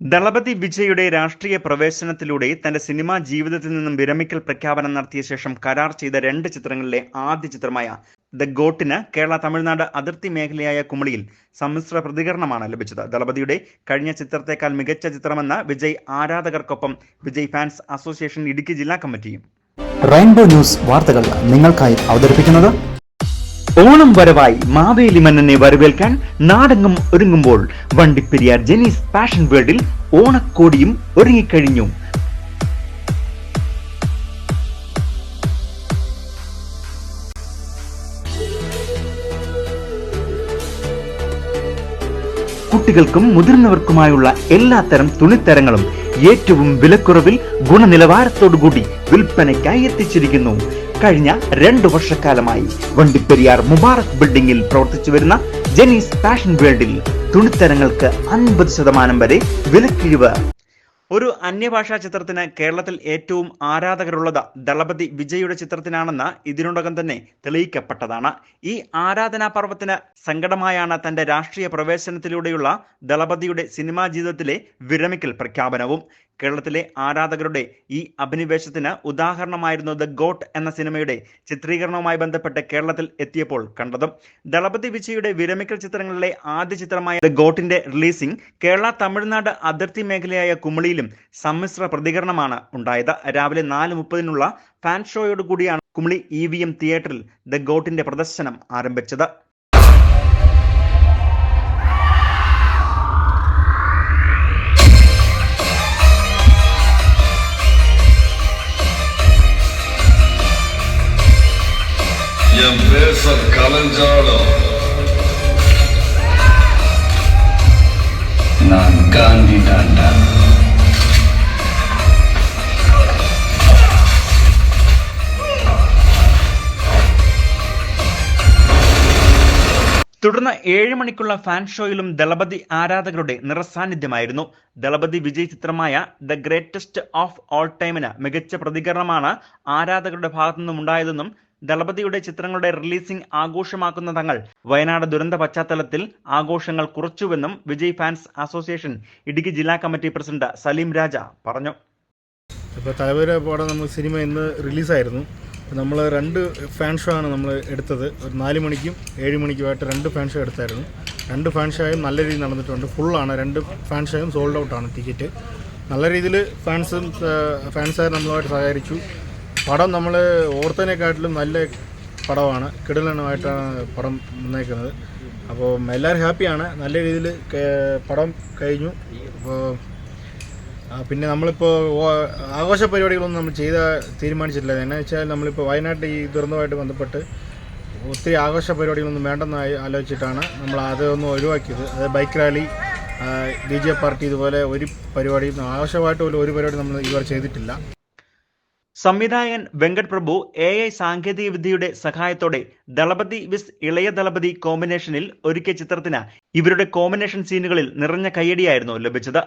ദളപതി വിജയുടെ രാഷ്ട്രീയ പ്രവേശനത്തിലൂടെ തന്റെ സിനിമാ ജീവിതത്തിൽ നിന്നും വിരമിക്കൽ പ്രഖ്യാപനം നടത്തിയ ശേഷം കരാർ ചെയ്ത രണ്ട് ചിത്രങ്ങളിലെ ആദ്യ ചിത്രമായ ദ ഗോട്ടിന് കേരള തമിഴ്നാട് അതിർത്തി മേഖലയായ കുമളിയിൽ സമ്മിശ്ര പ്രതികരണമാണ് ലഭിച്ചത്. ദളപതിയുടെ കഴിഞ്ഞ ചിത്രത്തെക്കാൾ മികച്ച ചിത്രമെന്ന് വിജയ് ആരാധകർക്കൊപ്പം വിജയ് ഫാൻസ് അസോസിയേഷൻ ഇടുക്കി ജില്ലാ കമ്മിറ്റിയും. റെയിൻബോ ന്യൂസ് വാർത്തകൾ നിങ്ങൾക്കായി അവതരിപ്പിക്കുന്നത് ഓണം വരവായി മാവേലി മന്നനെ വരവേൽക്കാൻ നാടെങ്ങും ഒരുങ്ങുമ്പോൾ വണ്ടിപ്പെരിയാർ ജെനീസ് പാഷൻ വേൾഡിൽ ഓണക്കോടിയും ഒരുങ്ങിക്കഴിഞ്ഞു. കുട്ടികൾക്കും മുതിർന്നവർക്കുമായുള്ള എല്ലാത്തരം തുണിത്തരങ്ങളും ഏറ്റവും വിലക്കുറവിൽ ഗുണനിലവാരത്തോടുകൂടി വിൽപ്പനയ്ക്കായി എത്തിച്ചിരിക്കുന്നു. കഴിഞ്ഞ രണ്ടു വർഷക്കാലമായി വണ്ടിപ്പെരിയാർ മുബാറക് ബിൽഡിംഗിൽ പ്രവർത്തിച്ചു വരുന്ന ജെനീസ് ഫാഷൻ വേൾഡിൽ തുണിത്തരങ്ങൾക്ക് അൻപത് ശതമാനം വരെ വിലക്കിഴിവ്. ഒരു അന്യഭാഷാ ചിത്രത്തിന് കേരളത്തിൽ ഏറ്റവും ആരാധകരുള്ളത് ദളപതി വിജയുടെ ചിത്രത്തിനാണെന്ന് ഇതിനോടകം തന്നെ തെളിയിക്കപ്പെട്ടതാണ്. ഈ ആരാധനാ പർവത്തിന് സങ്കടമായാണ് തന്റെ രാഷ്ട്രീയ പ്രവേശനത്തിലൂടെയുള്ള ദളപതിയുടെ സിനിമാ ജീവിതത്തിലെ വിരമിക്കൽ പ്രഖ്യാപനവും. കേരളത്തിലെ ആരാധകരുടെ ഈ അഭിനിവേശത്തിന് ഉദാഹരണമായിരുന്നു ദ ഗോട്ട് എന്ന സിനിമയുടെ ചിത്രീകരണവുമായി ബന്ധപ്പെട്ട് കേരളത്തിൽ എത്തിയപ്പോൾ കണ്ടതും. ദളപതി വിജയുടെ വിരമിക്കൽ ചിത്രങ്ങളിലെ ആദ്യ ചിത്രമായ ദ ഗോട്ടിന്റെ റിലീസിംഗ് കേരള തമിഴ്നാട് അതിർത്തി മേഖലയായ കുമളിയിലും സമ്മിശ്ര പ്രതികരണമാണ് ഉണ്ടായത്. രാവിലെ നാല് മുപ്പതിനുള്ള ഫാൻ ഷോയോട് കൂടിയാണ് കുമളി ഇ വി എം തിയേറ്ററിൽ ദ ഗോട്ടിന്റെ പ്രദർശനം ആരംഭിച്ചത്. என் பேச கலைஞ்சாலும் நான் காந்தி தாண்டா തുടർന്ന് ഏഴ് മണിക്കുള്ള ഫാൻ ഷോയിലും ദളപതി ആരാധകരുടെ നിറസാന്നിധ്യമായിരുന്നു ദളപതി വിജയ് ചിത്രമായ ദ ഗ്രേറ്റസ്റ്റ് ഓഫ് ഓൾ ടൈമിന് മികച്ച പ്രതികരണമാണ് ആരാധകരുടെ ഭാഗത്തു നിന്നും ഉണ്ടായതെന്നും ദളപതിയുടെ ചിത്രങ്ങളുടെ റിലീസിംഗ് ആഘോഷമാക്കുന്ന തങ്ങൾ വയനാട് ദുരന്ത പശ്ചാത്തലത്തിൽ ആഘോഷങ്ങൾ കുറച്ചുവെന്നും വിജയ് ഫാൻസ് അസോസിയേഷൻ ഇടുക്കി ജില്ലാ കമ്മിറ്റി പ്രസിഡന്റ് സലീം രാജ പറഞ്ഞു. ഇപ്പോൾ തലവര പാടം നമ്മൾ സിനിമ ഇന്ന് റിലീസായിരുന്നു. നമ്മൾ രണ്ട് ഫാൻ ഷോ ആണ് നമ്മൾ എടുത്തത്. ഒരു നാല് മണിക്കും ഏഴ് മണിക്കുമായിട്ട് രണ്ട് ഫാൻ ഷോ എടുത്തായിരുന്നു. രണ്ട് ഫാൻ ഷോയും നല്ല രീതിയിൽ നടന്നിട്ടുണ്ട്. ഫുള്ളാണ് രണ്ട് ഫാൻ ഷോയും സോൾഡ് ഔട്ടാണ് ടിക്കറ്റ് നല്ല രീതിയിൽ ഫാൻസും ഫാൻസുകാർ നമ്മളുമായിട്ട് സഹകരിച്ചു. പടം നമ്മൾ ഓർത്തതിനെക്കാട്ടിലും നല്ല പടമാണ്. കിടലനുമായിട്ടാണ് പടം വന്നേക്കുന്നത്. അപ്പോൾ എല്ലാവരും ഹാപ്പിയാണ്. നല്ല രീതിയിൽ പടം കഴിഞ്ഞു. അപ്പോൾ പിന്നെ നമ്മളിപ്പോൾ ആഘോഷ പരിപാടികളൊന്നും നമ്മൾ ചെയ്ത തീരുമാനിച്ചിട്ടില്ല. എന്നാ വെച്ചാൽ നമ്മളിപ്പോൾ വയനാട്ടിൽ ഈ ദുരന്തമായിട്ട് ബന്ധപ്പെട്ട് ഒത്തിരി ആഘോഷ പരിപാടികളൊന്നും വേണ്ടെന്ന് ആലോചിച്ചിട്ടാണ് നമ്മൾ അതൊന്നും ഒഴിവാക്കിയത്. അത് bike rally D J party ഇതുപോലെ ഒരു പരിപാടിയും ആഘോഷമായിട്ട് പോലും ഒരു പരിപാടി നമ്മൾ ഇതുവരെ ചെയ്തിട്ടില്ല. സംവിധായകൻ വെങ്കട് പ്രഭു എ ഐ സാങ്കേതിക വിദ്യയുടെ സഹായത്തോടെ ദളപതി വിസ് ഇളയ ദളപതി കോമ്പിനേഷനിൽ ഒരുക്കിയ ചിത്രത്തിന് ഇവരുടെ കോമ്പിനേഷൻ സീനുകളിൽ നിറഞ്ഞ കയ്യടിയായിരുന്നു ലഭിച്ചത്.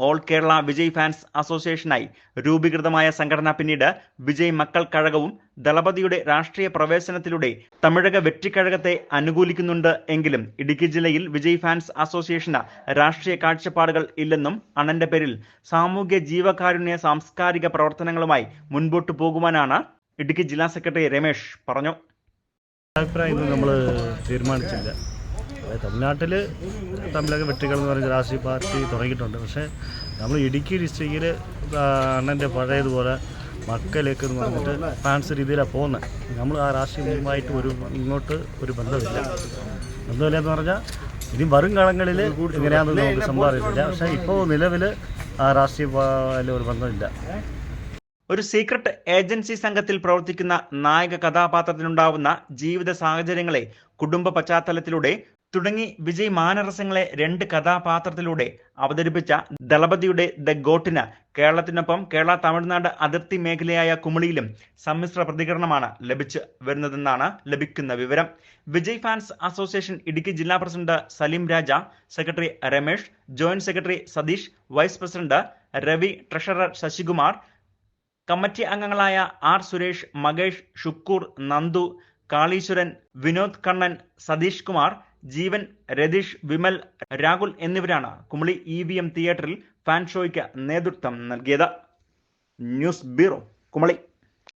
ഓൾ കേരള വിജയ് ഫാൻസ് അസോസിയേഷനായി രൂപീകൃതമായ സംഘടന പിന്നീട് വിജയ് മക്കൾ കഴകവും ദളപതിയുടെ രാഷ്ട്രീയ പ്രവേശനത്തിലൂടെ തമിഴക വെറ്റിക്കഴകത്തെ അനുകൂലിക്കുന്നുണ്ട് എങ്കിലും ഇടുക്കി ജില്ലയിൽ വിജയ് ഫാൻസ് അസോസിയേഷന് രാഷ്ട്രീയ കാഴ്ചപ്പാടുകൾ ഇല്ലെന്നും അണന്റെ പേരിൽ സാമൂഹ്യ ജീവകാരുണ്യ സാംസ്കാരിക പ്രവർത്തനങ്ങളുമായി മുൻപോട്ടു പോകുവാനാണ് ഇടുക്കി ജില്ലാ സെക്രട്ടറി രമേശ് പറഞ്ഞു. അഭിപ്രായം നമ്മൾ തീരുമാനിച്ചില്ല. തമിഴ്നാട്ടിൽ തമിഴക വെട്ടികൾ എന്ന് പറയുന്ന രാഷ്ട്രീയ പാർട്ടി തുടങ്ങിയിട്ടുണ്ട്. പക്ഷേ നമ്മൾ ഇടുക്കി ഡിസ്ട്രിക്റ്റിൽ അണ്ണന്റെ പഴയതുപോലെ മക്കളിലേക്ക് എന്ന് പറഞ്ഞിട്ട് ഫാൻസ് രീതിയിലാണ് പോകുന്നത് നമ്മൾ ആ രാഷ്ട്രീയമായിട്ട് ഒരു ഇങ്ങോട്ട് ഒരു ബന്ധമില്ല. ബന്ധമില്ല എന്ന് പറഞ്ഞാൽ ഇനി വരും കാലങ്ങളിൽ എങ്ങനെയാണെന്ന് നമുക്ക് സംഭവിച്ചില്ല പക്ഷേ ഇപ്പോൾ നിലവിൽ ആ രാഷ്ട്രീയ ഒരു ബന്ധമില്ല. ഒരു സീക്രട്ട് ഏജൻസി സംഘത്തിൽ പ്രവർത്തിക്കുന്ന നായക കഥാപാത്രത്തിനുണ്ടാവുന്ന ജീവിത സാഹചര്യങ്ങളെ കുടുംബ പശ്ചാത്തലത്തിലൂടെ തുടങ്ങി വിജയ് മാനരസങ്ങളെ രണ്ട് കഥാപാത്രത്തിലൂടെ അവതരിപ്പിച്ച ദളപതിയുടെ ദ ഗോട്ടിന് കേരളത്തിനൊപ്പം കേരള തമിഴ്നാട് അതിർത്തി മേഖലയായ കുമളിയിലും സമ്മിശ്ര പ്രതികരണമാണ് ലഭിച്ചു വരുന്നതെന്നാണ് ലഭിക്കുന്ന വിവരം. വിജയ് ഫാൻസ് അസോസിയേഷൻ ഇടുക്കി ജില്ലാ president Salim Raja secretary Ramesh joint secretary Satheesh vice president Ravi treasurer Sasikumar committee അംഗങ്ങളായ ആർ സുരേഷ് മകേഷ് ഷുക്കൂർ നന്ദു കാളീശ്വരൻ വിനോദ് കണ്ണൻ സതീഷ് കുമാർ ജീവൻ രതീഷ് വിമൽ രാഹുൽ എന്നിവരാണ് കുമളി ഇ വി എം തിയേറ്ററിൽ ഫാൻ ഷോയ്ക്ക് നേതൃത്വം നൽകിയത്. News bureau Kumily.